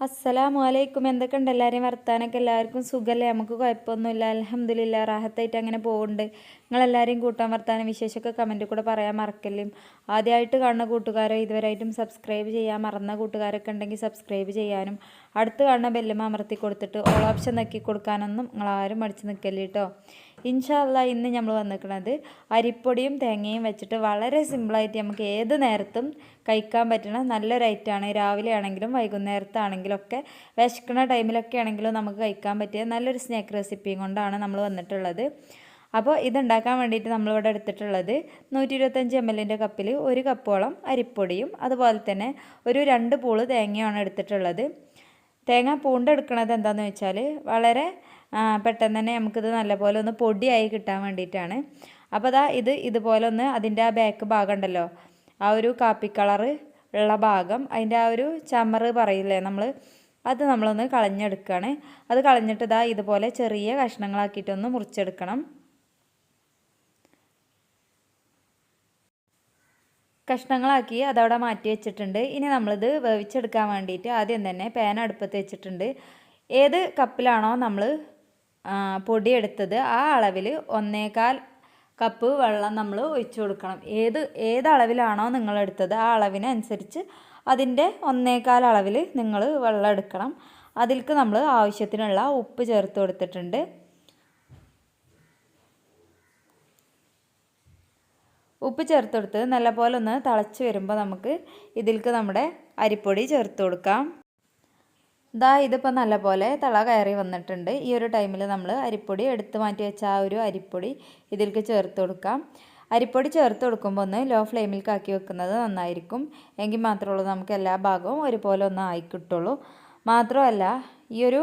അസ്സലാമു അലൈക്കും എന്തൊക്കെയുണ്ട് എല്ലാവരെയും വർത്താനൊക്കെ? എല്ലാവർക്കും സുഖമല്ലേ നമുക്ക് കുഴപ്പമൊന്നുമില്ല. അലഹമ്മദില്ല റാഹത്തായിട്ട് അങ്ങനെ പോകുന്നുണ്ട് നിങ്ങളെല്ലാവരെയും കൂട്ടാൻ വർത്താനം വിശേഷമൊക്കെ കമന്റിൽ കൂടെ പറയാൻ മറക്കല്ലും? ആദ്യമായിട്ട് കാണുന്ന കൂട്ടുകാരോ ഇതുവരെയായിട്ടും സബ്സ്ക്രൈബ് ചെയ്യാൻ മറന്ന കൂട്ടുകാരൊക്കെ ഉണ്ടെങ്കിൽ സബ്സ്ക്രൈബ് ചെയ്യാനും അടുത്ത് കാണുന്ന ബെല്ലുമ അമർത്തി കൊടുത്തിട്ട് ഓൾ ഓപ്ഷൻ നക്കി കൊടുക്കാനൊന്നും നിങ്ങളാരും മടിച്ച് നിൽക്കല്ലേ കേട്ടോ ഇൻഷാല്ല ഇന്ന് നമ്മൾ വന്നിരിക്കുന്നത് അരിപ്പൊടിയും തേങ്ങയും വെച്ചിട്ട് വളരെ സിമ്പിളായിട്ട് നമുക്ക് ഏത് നേരത്തും കഴിക്കാൻ പറ്റുന്ന നല്ലൊരു ഐറ്റമാണ്. രാവിലെ ആണെങ്കിലും വൈകുന്നേരത്താണെങ്കിലും ഒക്കെ വിശക്കുന്ന ടൈമിലൊക്കെ ആണെങ്കിലും നമുക്ക് കഴിക്കാൻ പറ്റിയ നല്ലൊരു സ്നാക്ക് റെസിപ്പിയും കൊണ്ടാണ് നമ്മൾ വന്നിട്ടുള്ളത്. അപ്പോൾ ഇതുണ്ടാക്കാൻ വേണ്ടിയിട്ട് നമ്മളിവിടെ എടുത്തിട്ടുള്ളത് നൂറ്റി ഇരുപത്തഞ്ച് എം എല്ലിന്റെ കപ്പിൽ ഒരു കപ്പോളം അരിപ്പൊടിയും അതുപോലെ തന്നെ ഒരു രണ്ട് പൂൾ തേങ്ങയുമാണ് എടുത്തിട്ടുള്ളത്. തേങ്ങ പൂണ്ടെടുക്കണത് എന്താണെന്ന് വെച്ചാൽ വളരെ പെട്ടെന്ന് തന്നെ നമുക്കിത് നല്ലപോലെ ഒന്ന് പൊടിയായി കിട്ടാൻ വേണ്ടിയിട്ടാണ്. അപ്പോൾ അതാ ഇത് ഇതുപോലെ ഒന്ന് അതിന്റെ ആ ബാക്ക് ഭാഗം ഉണ്ടല്ലോ ആ ഒരു കാപ്പി കളറ് ഉള്ള ഭാഗം അതിന്റെ ആ ഒരു ചമറ് പറയില്ലേ നമ്മൾ അത് നമ്മളൊന്ന് കളഞ്ഞെടുക്കുകയാണ്. അത് കളഞ്ഞിട്ട് ഇതാ ഇതുപോലെ ചെറിയ കഷ്ണങ്ങളാക്കിയിട്ടൊന്ന് മുറിച്ചെടുക്കണം. കഷ്ണങ്ങളാക്കി അതവിടെ മാറ്റി വെച്ചിട്ടുണ്ട്. ഇനി നമ്മളിത് വേവിച്ചെടുക്കാൻ വേണ്ടിയിട്ട് ആദ്യം തന്നെ പാൻ അടുപ്പത്ത് വെച്ചിട്ടുണ്ട്. ഏത് കപ്പിലാണോ നമ്മൾ പൊടി എടുത്തത് ആ അളവിൽ ഒന്നേകാൽ കപ്പ് വെള്ളം നമ്മൾ ഒഴിച്ചു കൊടുക്കണം. ഏത് ഏത് അളവിലാണോ നിങ്ങൾ എടുത്തത് ആ അളവിനനുസരിച്ച് അതിന്റെ ഒന്നേകാൽ അളവിൽ നിങ്ങൾ വെള്ളം എടുക്കണം. അതിൽക്ക് നമ്മൾ ആവശ്യത്തിനുള്ള ഉപ്പ് ചേർത്ത് കൊടുത്തിട്ടുണ്ട്. ഉപ്പ് ചേർത്ത് കൊടുത്ത് നല്ലപോലെ ഒന്ന് തിളച്ച് വരുമ്പോൾ നമുക്ക് ഇതിൽക്ക് നമ്മുടെ അരിപ്പൊടി ചേർത്ത് കൊടുക്കാം. ഇതാ ഇതിപ്പോൾ നല്ലപോലെ തിള കയറി വന്നിട്ടുണ്ട്. ഈ ഒരു ടൈമിൽ നമ്മൾ അരിപ്പൊടി എടുത്ത് മാറ്റി വെച്ച ആ ഒരു അരിപ്പൊടി ഇതിലേക്ക് ചേർത്ത് കൊടുക്കാം. അരിപ്പൊടി ചേർത്ത് കൊടുക്കുമ്പോൾ ഒന്ന് ലോ ഫ്ലെയിമിൽ ആക്കി വെക്കുന്നത് നന്നായിരിക്കും. എങ്കിൽ മാത്രമേ ഉള്ളൂ നമുക്ക് എല്ലാ ഭാഗവും ഒരുപോലെ ഒന്ന് ആയി കിട്ടുള്ളൂ. മാത്രമല്ല ഈ ഒരു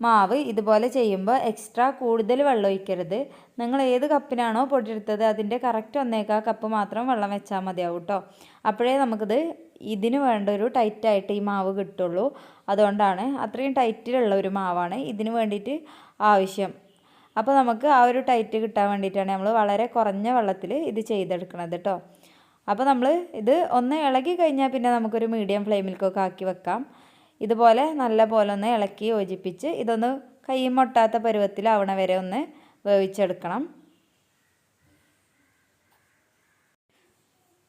മാവ് ഇതുപോലെ ചെയ്യുമ്പോൾ എക്സ്ട്രാ കൂടുതൽ വെള്ളം ഒഴിക്കരുത്. നിങ്ങൾ ഏത് കപ്പിനാണോ പൊടിയെടുത്തത് അതിന്റെ കറക്റ്റ് ഒന്നേക്കാ കപ്പ് മാത്രം വെള്ളം വെച്ചാൽ മതിയാവും കേട്ടോ. അപ്പോഴേ നമുക്കിത് ഇതിന് വേണ്ട ഒരു ടൈറ്റായിട്ട് ഈ മാവ് കിട്ടുള്ളൂ. അതുകൊണ്ടാണ് അത്രയും ടൈറ്റിലുള്ള ഒരു മാവാണ് ഇതിന് വേണ്ടിയിട്ട് ആവശ്യം. അപ്പോൾ നമുക്ക് ആ ഒരു ടൈറ്റ് കിട്ടാൻ വേണ്ടിയിട്ടാണ് നമ്മൾ വളരെ കുറഞ്ഞ വെള്ളത്തിൽ ഇത് ചെയ്തെടുക്കണത് കേട്ടോ. അപ്പോൾ നമ്മൾ ഇത് ഒന്ന് ഇളകി കഴിഞ്ഞാൽ പിന്നെ നമുക്കൊരു മീഡിയം ഫ്ലെയിമിലേക്കൊക്കെ ആക്കി വെക്കാം. ഇതുപോലെ നല്ല പോലെ ഒന്ന് ഇളക്കി യോജിപ്പിച്ച് ഇതൊന്ന് കൈ മൊട്ടാത്ത പരുവത്തിലാവണ വരെ ഒന്ന് വേവിച്ചെടുക്കണം.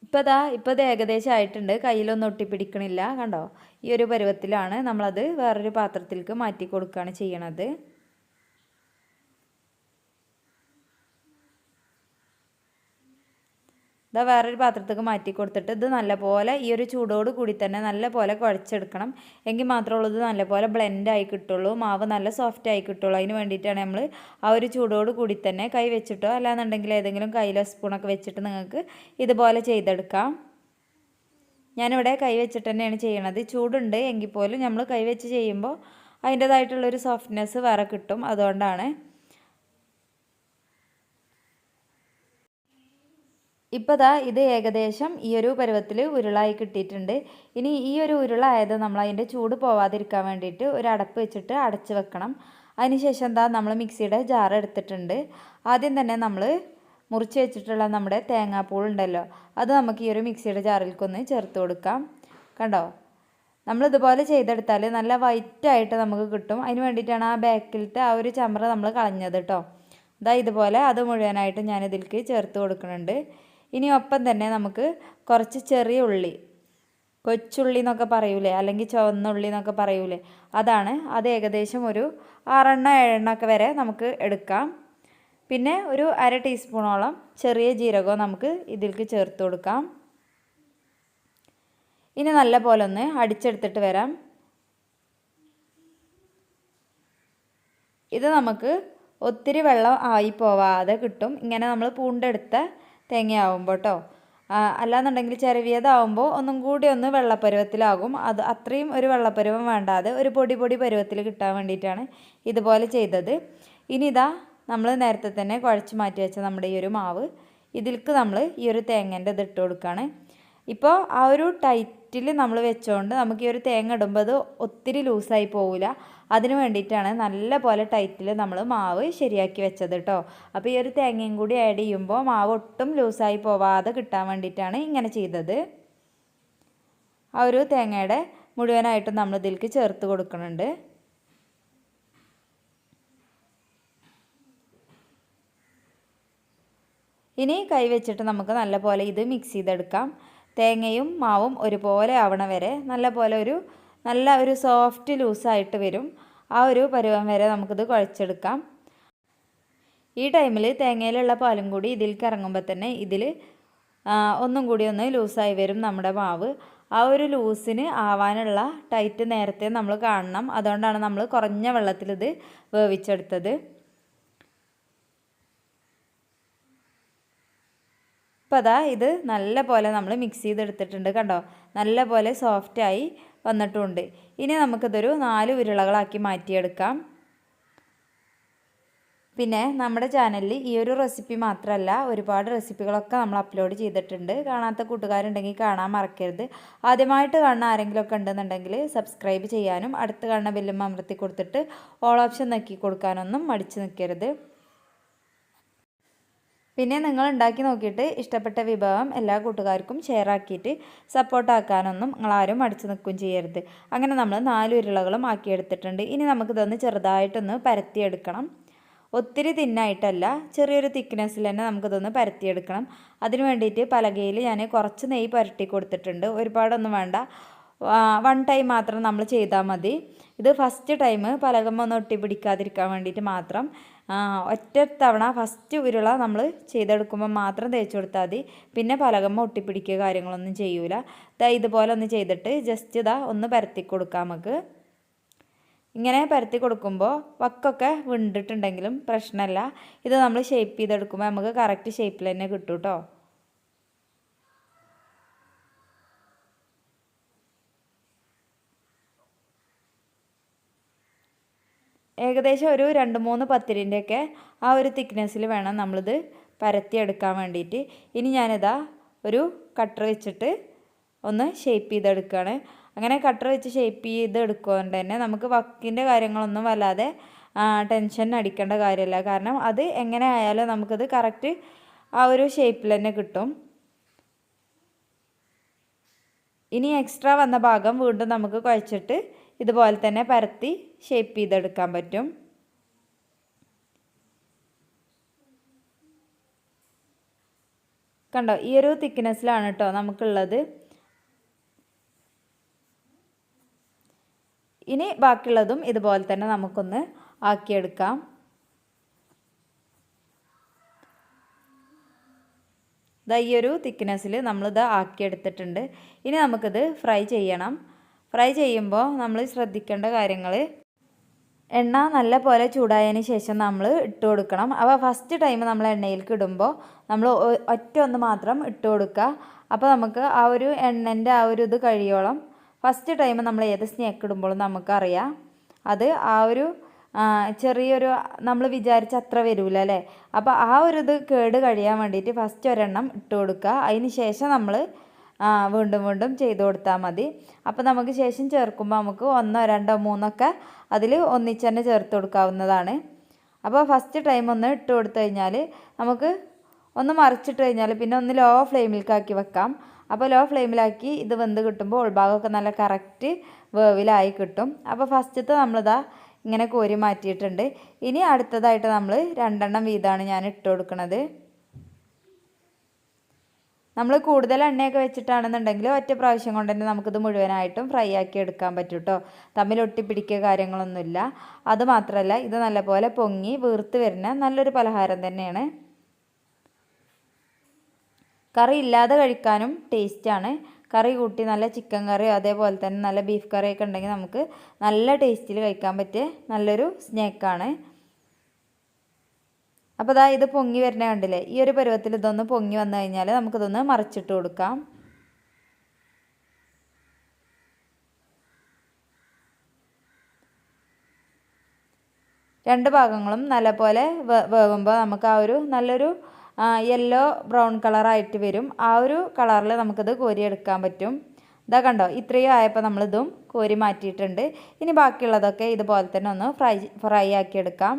ഇപ്പോൾ ഇതാ ഇപ്പോൾ ഇത് ഏകദേശം ആയിട്ടുണ്ട്. കയ്യിലൊന്നും ഒട്ടിപ്പിടിക്കണില്ല. കണ്ടോ? ഈ ഒരു പരുവത്തിലാണ് നമ്മളത് വേറൊരു പാത്രത്തിലേക്ക് മാറ്റി കൊടുക്കുകയാണ് ചെയ്യണത്. ഇതാ വേറൊരു പാത്രത്തേക്ക് മാറ്റി കൊടുത്തിട്ട് ഇത് നല്ലപോലെ ഈ ഒരു ചൂടോട് കൂടി തന്നെ നല്ലപോലെ കുഴച്ചെടുക്കണം. എങ്കിൽ മാത്രമേ ഇത് നല്ലപോലെ ബ്ലെൻഡ് ആയി കിട്ടുള്ളൂ. മാവ് നല്ല സോഫ്റ്റ് ആയി കിട്ടുള്ളൂ. അതിന് വേണ്ടിയിട്ടാണ് നമ്മൾ ആ ഒരു ചൂടോട് കൂടി തന്നെ കൈ വെച്ചിട്ടോ അല്ലാന്നുണ്ടെങ്കിൽ ഏതെങ്കിലും കയ്യിലോ സ്പൂണൊക്കെ വെച്ചിട്ട് നിങ്ങൾക്ക് ഇതുപോലെ ചെയ്തെടുക്കാം. ഞാനിവിടെ കൈ വെച്ചിട്ട് തന്നെയാണ് ചെയ്യണത്. ചൂടുണ്ട് എങ്കിൽ പോലും നമ്മൾ കൈ വെച്ച് ചെയ്യുമ്പോൾ അതിന്റേതായിട്ടുള്ളൊരു സോഫ്റ്റ്നെസ് വേറെ കിട്ടും. അതുകൊണ്ടാണ് ഇപ്പോൾ ദാ ഇത് ഏകദേശം ഈ ഒരു പരുവത്തിൽ ഉരുളായി കിട്ടിയിട്ടുണ്ട്. ഇനി ഈ ഒരു ഉരുളായത് നമ്മൾ അതിന്റെ ചൂട് പോവാതിരിക്കാൻ വേണ്ടിയിട്ട് ഒരു അടപ്പ് വെച്ചിട്ട് അടച്ച് വെക്കണം. അതിനുശേഷം എന്താ നമ്മൾ മിക്സിയുടെ ജാർ എടുത്തിട്ടുണ്ട്. ആദ്യം തന്നെ നമ്മൾ മുറിച്ച് വെച്ചിട്ടുള്ള നമ്മുടെ തേങ്ങാപ്പൂൾ ഉണ്ടല്ലോ അത് നമുക്ക് ഈ ഒരു മിക്സിയുടെ ജാറിലേക്കൊന്ന് ചേർത്ത് കൊടുക്കാം. കണ്ടോ? നമ്മൾ ഇതുപോലെ ചെയ്തെടുത്താൽ നല്ല വൈറ്റായിട്ട് നമുക്ക് കിട്ടും. അതിന് വേണ്ടിയിട്ടാണ് ആ ബാക്കിലത്തെ ആ ഒരു ചമറ നമ്മൾ കളഞ്ഞത് കേട്ടോ അതാ ഇതുപോലെ അത് മുഴുവനായിട്ട് ഞാൻ ഇതിലേക്ക് ചേർത്ത് കൊടുക്കുന്നുണ്ട്. ഇനി ഒപ്പം തന്നെ നമുക്ക് കുറച്ച് ചെറിയ ഉള്ളി കൊച്ചുള്ളി എന്നൊക്കെ പറയൂലേ? അല്ലെങ്കിൽ ചുവന്നുള്ളി എന്നൊക്കെ പറയൂലേ? അതാണ് അത് ഏകദേശം ഒരു ആറെണ്ണ ഏഴെണ്ണ ഒക്കെ വരെ നമുക്ക് എടുക്കാം. പിന്നെ ഒരു അര ടീസ്പൂണോളം ചെറിയ ജീരകവും നമുക്ക് ഇതിലേക്ക് ചേർത്ത് കൊടുക്കാം. ഇനി നല്ല പോലെ ഒന്ന് അടിച്ചെടുത്തിട്ട് വരാം. ഇത് നമുക്ക് ഒത്തിരി വെള്ളം ആയി പോവാതെ കിട്ടും. ഇങ്ങനെ നമ്മൾ പൂണ്ടെടുത്ത തേങ്ങയാവുമ്പോൾ കേട്ടോ അല്ലാന്നുണ്ടെങ്കിൽ ചെറിയതാവുമ്പോൾ ഒന്നും കൂടി ഒന്ന് വെള്ളപ്പരുവത്തിലാകും. അത് അത്രയും ഒരു വെള്ളപ്പരുവം വേണ്ടാതെ ഒരു പൊടി പൊടി പരുവത്തിൽ കിട്ടാൻ വേണ്ടിയിട്ടാണ് ഇതുപോലെ ചെയ്തത്. ഇനി ഇതാ നമ്മൾ നേരത്തെ തന്നെ കുഴച്ച് മാറ്റി വെച്ച നമ്മുടെ ഈ ഒരു മാവ്. ഇതിൽക്ക് നമ്മൾ ഈ ഒരു തേങ്ങേന്റെ ഇത് ഇട്ട് കൊടുക്കുകയാണ് ഇപ്പോൾ ആ ഒരു ടൈറ്റിൽ നമ്മൾ വെച്ചുകൊണ്ട് നമുക്ക് ഈ ഒരു തേങ്ങ ഇടുമ്പോൾ അത് ഒത്തിരി ലൂസായി പോവില്ല അതിന് വേണ്ടിയിട്ടാണ് നല്ല പോലെ ടൈറ്റിൽ നമ്മൾ മാവ് ശരിയാക്കി വെച്ചത് കേട്ടോ അപ്പോൾ ഈ ഒരു തേങ്ങയും കൂടി ആഡ് ചെയ്യുമ്പോൾ മാവ് ഒട്ടും ലൂസായി പോവാതെ കിട്ടാൻ വേണ്ടിയിട്ടാണ് ഇങ്ങനെ ചെയ്തത്. ആ ഒരു തേങ്ങയുടെ മുഴുവനായിട്ടും നമ്മൾ ഇതിലേക്ക് ചേർത്ത് കൊടുക്കുന്നുണ്ട്. ഇനി കൈ വെച്ചിട്ട് നമുക്ക് നല്ലപോലെ ഇത് മിക്സ് ചെയ്തെടുക്കാം. തേങ്ങയും മാവും ഒരുപോലെ ആവണ വരെ നല്ലപോലെ ഒരു നല്ല ഒരു സോഫ്റ്റ് ലൂസായിട്ട് വരും. ആ ഒരു പരുവം വരെ നമുക്കിത് കുഴച്ചെടുക്കാം. ഈ ടൈമിൽ തേങ്ങയിലുള്ള പാലും കൂടി ഇതിലേക്ക് ഇറങ്ങുമ്പോൾ തന്നെ ഇതിൽ ഒന്നും കൂടി ഒന്ന് ലൂസായി വരും നമ്മുടെ മാവ്. ആ ഒരു ലൂസിന് ആവാനുള്ള ടൈറ്റ് നേരത്തെ നമ്മൾ കാണണം. അതുകൊണ്ടാണ് നമ്മൾ കുറഞ്ഞ വെള്ളത്തിലിത് വേവിച്ചെടുത്തത്. അപ്പോൾ അതാ ഇത് നല്ല പോലെ നമ്മൾ മിക്സ് ചെയ്തെടുത്തിട്ടുണ്ട് കണ്ടോ? നല്ല പോലെ സോഫ്റ്റായി വന്നിട്ടുണ്ട്. ഇനി നമുക്കിതൊരു നാല് ഉരുളകളാക്കി മാറ്റിയെടുക്കാം. പിന്നെ നമ്മുടെ ചാനലിൽ ഈ ഒരു റെസിപ്പി മാത്രമല്ല ഒരുപാട് റെസിപ്പികളൊക്കെ നമ്മൾ അപ്ലോഡ് ചെയ്തിട്ടുണ്ട്. കാണാത്ത കൂട്ടുകാരുണ്ടെങ്കിൽ കാണാൻ മറക്കരുത്. ആദ്യമായിട്ട് കാണുന്ന ആരെങ്കിലുമൊക്കെ ഉണ്ടെന്നുണ്ടെങ്കിൽ സബ്സ്ക്രൈബ് ചെയ്യാനും അടുത്ത് കാണുന്ന ബെല്ലും അമർത്തി കൊടുത്തിട്ട് ഓൾ ഓപ്ഷൻ നോക്കി കൊടുക്കാനൊന്നും മടിച്ചു നിൽക്കരുത് പിന്നെ നിങ്ങൾ ഉണ്ടാക്കി നോക്കിയിട്ട് ഇഷ്ടപ്പെട്ട വിഭവം എല്ലാ കൂട്ടുകാർക്കും ഷെയർ ആക്കിയിട്ട് സപ്പോർട്ടാക്കാനൊന്നും നിങ്ങളാരും അടിച്ചു നിൽക്കുകയും ചെയ്യരുത്. അങ്ങനെ നമ്മൾ നാല് ഉരുളകളും ആക്കിയെടുത്തിട്ടുണ്ട് ഇനി നമുക്കിതൊന്ന് ചെറുതായിട്ടൊന്ന് പരത്തിയെടുക്കണം. ഒത്തിരി തിന്നായിട്ടല്ല ചെറിയൊരു തിക്നെസ്സിൽ തന്നെ നമുക്കിതൊന്ന് പരത്തിയെടുക്കണം. അതിന് വേണ്ടിയിട്ട് പലകയിൽ ഞാൻ കുറച്ച് നെയ്യ് പുരട്ടി കൊടുത്തിട്ടുണ്ട്. ഒരുപാടൊന്നും വേണ്ട. വൺ ടൈം മാത്രം നമ്മൾ ചെയ്താൽ മതി. ഇത് ഫസ്റ്റ് ടൈം പലകമ്മ ഒന്ന് ഒട്ടി പിടിക്കാതിരിക്കാൻ വേണ്ടിയിട്ട് മാത്രം. ഒറ്റ തവണ ഫസ്റ്റ് ഉരുള നമ്മൾ ചെയ്തെടുക്കുമ്പോൾ മാത്രം തേച്ച് കൊടുത്താൽ മതി. പിന്നെ പലകമ്മ ഒട്ടിപ്പിടിക്കുക കാര്യങ്ങളൊന്നും ചെയ്യൂല. ഇതാ ഇതുപോലെ ഒന്ന് ചെയ്തിട്ട് ജസ്റ്റ് ഇതാ ഒന്ന് പരത്തി കൊടുക്കാം നമുക്ക്. ഇങ്ങനെ പരത്തി കൊടുക്കുമ്പോൾ വക്കൊക്കെ വിണ്ടിട്ടുണ്ടെങ്കിലും പ്രശ്നമല്ല ഇത് നമ്മൾ ഷേപ്പ് ചെയ്തെടുക്കുമ്പോൾ നമുക്ക് കറക്റ്റ് ഷേപ്പിൽ തന്നെ കിട്ടും കേട്ടോ ഏകദേശം ഒരു രണ്ട് മൂന്ന് പത്തിരിന്റെയൊക്കെ ആ ഒരു തിക്നെസ്സിൽ വേണം നമ്മളിത് പരത്തിയെടുക്കാൻ വേണ്ടിയിട്ട്. ഇനി ഞാനിതാ ഒരു കട്ടർ വെച്ചിട്ട് ഒന്ന് ഷേപ്പ് ചെയ്തെടുക്കുകയാണ് അങ്ങനെ കട്ടർ വെച്ച് ഷേപ്പ് ചെയ്തെടുക്കുകൊണ്ട് തന്നെ നമുക്ക് വക്കിന്റെ കാര്യങ്ങളൊന്നും വല്ലാതെ ടെൻഷൻ അടിക്കേണ്ട കാര്യമില്ല. കാരണം അത് എങ്ങനെ ആയാലും നമുക്കത് കറക്റ്റ് ആ ഒരു ഷേപ്പിൽ തന്നെ കിട്ടും. ഇനി എക്സ്ട്രാ വന്ന ഭാഗം വീണ്ടും നമുക്ക് കുഴച്ചിട്ട് ഇതുപോലെ തന്നെ പരത്തി ഷേപ്പ് ചെയ്തെടുക്കാൻ പറ്റും. കണ്ടോ ഈ ഒരു തിക്നെസ്സിലാണ് കേട്ടോ നമുക്കുള്ളത്. ഇനി ബാക്കിയുള്ളതും ഇതുപോലെ തന്നെ നമുക്കൊന്ന് ആക്കിയെടുക്കാം. ഇതാ ഈ ഒരു തിക്നെസ്സിൽ നമ്മളിത് ആക്കിയെടുത്തിട്ടുണ്ട്. ഇനി നമുക്കിത് ഫ്രൈ ചെയ്യണം. ഫ്രൈ ചെയ്യുമ്പോൾ നമ്മൾ ശ്രദ്ധിക്കേണ്ട കാര്യങ്ങൾ എണ്ണ നല്ല പോലെ ചൂടായതിന് ശേഷം നമ്മൾ ഇട്ട് കൊടുക്കണം. അപ്പോൾ ഫസ്റ്റ് ടൈം നമ്മൾ എണ്ണയിലേക്ക് ഇടുമ്പോൾ നമ്മൾ ഒറ്റ ഒന്ന് മാത്രം ഇട്ട് കൊടുക്കുക അപ്പോൾ നമുക്ക് ആ ഒരു എണ്ണന്റെ ആ ഒരു ഇത് കഴിയോളം ഫസ്റ്റ് ടൈം നമ്മൾ ഏത് സ്നേക്ക് ഇടുമ്പോഴും നമുക്കറിയാം. അത് ആ ഒരു ചെറിയൊരു നമ്മൾ വിചാരിച്ച അത്ര വരില്ല അല്ലേ? അപ്പോൾ ആ ഒരു ഇത് കേട് കഴിയാൻ വേണ്ടിയിട്ട് ഫസ്റ്റ് ഒരെണ്ണം ഇട്ട് കൊടുക്കുക അതിന് ശേഷം നമ്മൾ വീണ്ടും വീണ്ടും ചെയ്ത് കൊടുത്താൽ മതി. അപ്പോൾ നമുക്ക് ശേഷം ചേർക്കുമ്പോൾ നമുക്ക് ഒന്നോ രണ്ടോ മൂന്നൊക്കെ അതിൽ ഒന്നിച്ച് തന്നെ ചേർത്ത് കൊടുക്കാവുന്നതാണ്. അപ്പോൾ ഫസ്റ്റ് ടൈം ഒന്ന് ഇട്ട് കൊടുത്തു കഴിഞ്ഞാൽ നമുക്ക് ഒന്ന് മറിച്ചിട്ട് കഴിഞ്ഞാൽ പിന്നെ ഒന്ന് ലോ ഫ്ലെയിമിലേക്കാക്കി വെക്കാം. അപ്പോൾ ലോ ഫ്ലെയിമിലാക്കി ഇത് വെന്ത് കിട്ടുമ്പോൾ ഉൾഭാഗമൊക്കെ നല്ല കറക്റ്റ് വേവിലായി കിട്ടും. അപ്പോൾ ഫസ്റ്റത്തെ നമ്മളിതാ ഇങ്ങനെ കോരി മാറ്റിയിട്ടുണ്ട്. ഇനി അടുത്തതായിട്ട് നമ്മൾ രണ്ടെണ്ണം വീതമാണ് ഞാൻ ഇട്ട് കൊടുക്കുന്നത് നമ്മൾ കൂടുതൽ എണ്ണയൊക്കെ വെച്ചിട്ടാണെന്നുണ്ടെങ്കിൽ ഒറ്റ പ്രാവശ്യം കൊണ്ട് തന്നെ നമുക്കിത് മുഴുവനായിട്ടും ഫ്രൈ ആക്കി എടുക്കാൻ പറ്റും കേട്ടോ തമ്മിൽ ഒട്ടിപ്പിടിക്കുക കാര്യങ്ങളൊന്നുമില്ല. അതുമാത്രമല്ല ഇത് നല്ലപോലെ പൊങ്ങി വീർത്ത് വരുന്ന നല്ലൊരു പലഹാരം തന്നെയാണ്. കറി ഇല്ലാതെ കഴിക്കാനും ടേസ്റ്റാണ് കറി കൂട്ടി നല്ല ചിക്കൻ കറിയോ അതേപോലെ തന്നെ നല്ല ബീഫ് കറിയൊക്കെ ഉണ്ടെങ്കിൽ നമുക്ക് നല്ല ടേസ്റ്റിൽ കഴിക്കാൻ പറ്റിയ നല്ലൊരു സ്നാക്കാണ് അപ്പോൾ ഇതാ ഇത് പൊങ്ങി വരണേ കണ്ടില്ലേ? ഈ ഒരു പരുവത്തിൽ ഇതൊന്ന് പൊങ്ങി വന്നു കഴിഞ്ഞാൽ നമുക്കിതൊന്ന് മറിച്ചിട്ട് കൊടുക്കാം. രണ്ട് ഭാഗങ്ങളും നല്ലപോലെ വേകുമ്പോൾ നമുക്ക് ആ ഒരു നല്ലൊരു യെല്ലോ ബ്രൗൺ കളറായിട്ട് വരും. ആ ഒരു കളറിൽ നമുക്കിത് കോരിയെടുക്കാൻ പറ്റും. ഇതാ കണ്ടോ? ഇത്രയും ആയപ്പോൾ നമ്മളിതും കോരി മാറ്റിയിട്ടുണ്ട്. ഇനി ബാക്കിയുള്ളതൊക്കെ ഇതുപോലെ തന്നെ ഒന്ന് ഫ്രൈ ഫ്രൈ ആക്കിയെടുക്കാം.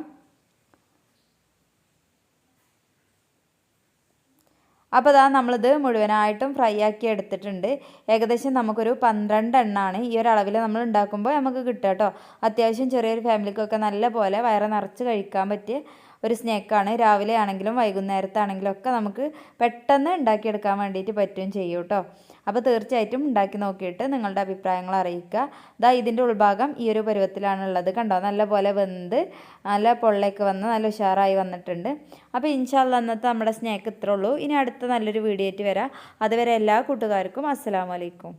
അപ്പോൾ അതാ നമ്മളിത് മുഴുവനായിട്ടും ഫ്രൈ ആക്കി എടുത്തിട്ടുണ്ട്. ഏകദേശം നമുക്കൊരു പന്ത്രണ്ട് എണ്ണമാണ് ഈ ഒരു അളവിൽ നമ്മൾ ഉണ്ടാക്കുമ്പോൾ നമുക്ക് കിട്ടുക കേട്ടോ അത്യാവശ്യം ചെറിയൊരു ഫാമിലിക്കൊക്കെ നല്ല പോലെ വയറ് നിറച്ച് കഴിക്കാൻ പറ്റിയ ഒരു സ്നാക്കാണ്. രാവിലെ ആണെങ്കിലും വൈകുന്നേരത്താണെങ്കിലും ഒക്കെ നമുക്ക് പെട്ടെന്ന് ഉണ്ടാക്കിയെടുക്കാൻ വേണ്ടിയിട്ട് പറ്റുകയും ചെയ്യും കേട്ടോ. അപ്പോൾ തീർച്ചയായിട്ടും ഉണ്ടാക്കി നോക്കിയിട്ട് നിങ്ങളുടെ അഭിപ്രായങ്ങൾ അറിയിക്കുക. ഇതാ ഇതിന്റെ ഉൾഭാഗം ഈ ഒരു പരുവത്തിലാണുള്ളത് കണ്ടോ? നല്ല പോലെ വെന്ത് നല്ല പൊള്ളയൊക്കെ വന്ന് നല്ല ഉഷാറായി വന്നിട്ടുണ്ട്. അപ്പോൾ ഇൻഷാല്ല അന്നത്തെ നമ്മുടെ സ്നാക്ക് ഇത്രേ ഉള്ളൂ. ഇനി അടുത്ത നല്ലൊരു വീഡിയോ ആയിട്ട് വരാം. അതുവരെ എല്ലാ കൂട്ടുകാർക്കും അസ്സലാമലൈക്കും